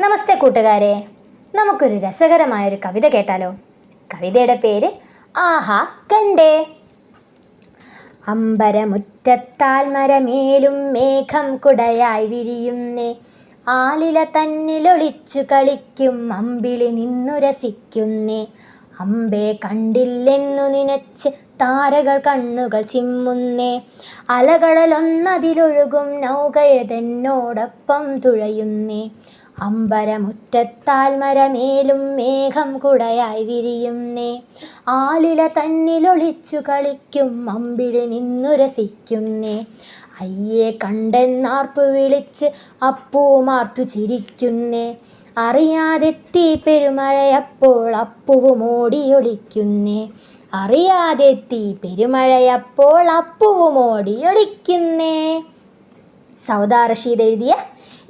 നമസ്തേ കൂട്ടുകാരെ. നമുക്കൊരു രസകരമായൊരു കവിത കേട്ടാലോ? കവിതയുടെ പേര് ആഹാ കണ്ടേ. അമ്പരമുറ്റത്താൽ മരമേലും മേഘം കുടയായി വിരിയുന്നേ. ആലില തന്നിലൊളിച്ചു കളിക്കും അമ്പിളി നിന്നു രസിക്കുന്നേ അമ്പേ കണ്ടില്ലെന്നു നിനച്ച് താരകൾ കണ്ണുകൾ ചിമ്മുന്നേ. അലകടലൊന്നതിലൊഴുകും നൗകയതെന്നോടൊപ്പം തുഴയുന്നേ. അമ്പരമുറ്റത്താൽ മരമേലും മേഘം കുടയായി വിരിയുന്നേ. ആലില തന്നിലൊളിച്ചു കളിക്കും അമ്പിളി നിന്നു രസിക്കുന്നേ അയ്യേ കണ്ടെന്നാർപ്പു വിളിച്ച് അപ്പൂമാർത്തു ചിരിക്കുന്നേ. അറിയാതെത്തി പെരുമഴയപ്പോൾ അപ്പുവും ഓടിയൊളിക്കുന്നേ അറിയാതെത്തി പെരുമഴയപ്പോൾ അപ്പുവും ഓടിയൊളിക്കുന്നേ സൗദാ റഷീദ് എഴുതിയ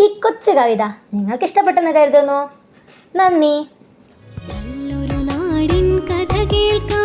ഈ കൊച്ചു കവിത നിങ്ങൾക്ക് ഇഷ്ടപ്പെട്ടെന്ന് കരുതുന്നു. നന്ദി. നല്ലൊരു നാടിൻ കഥ കേൾക്കാം.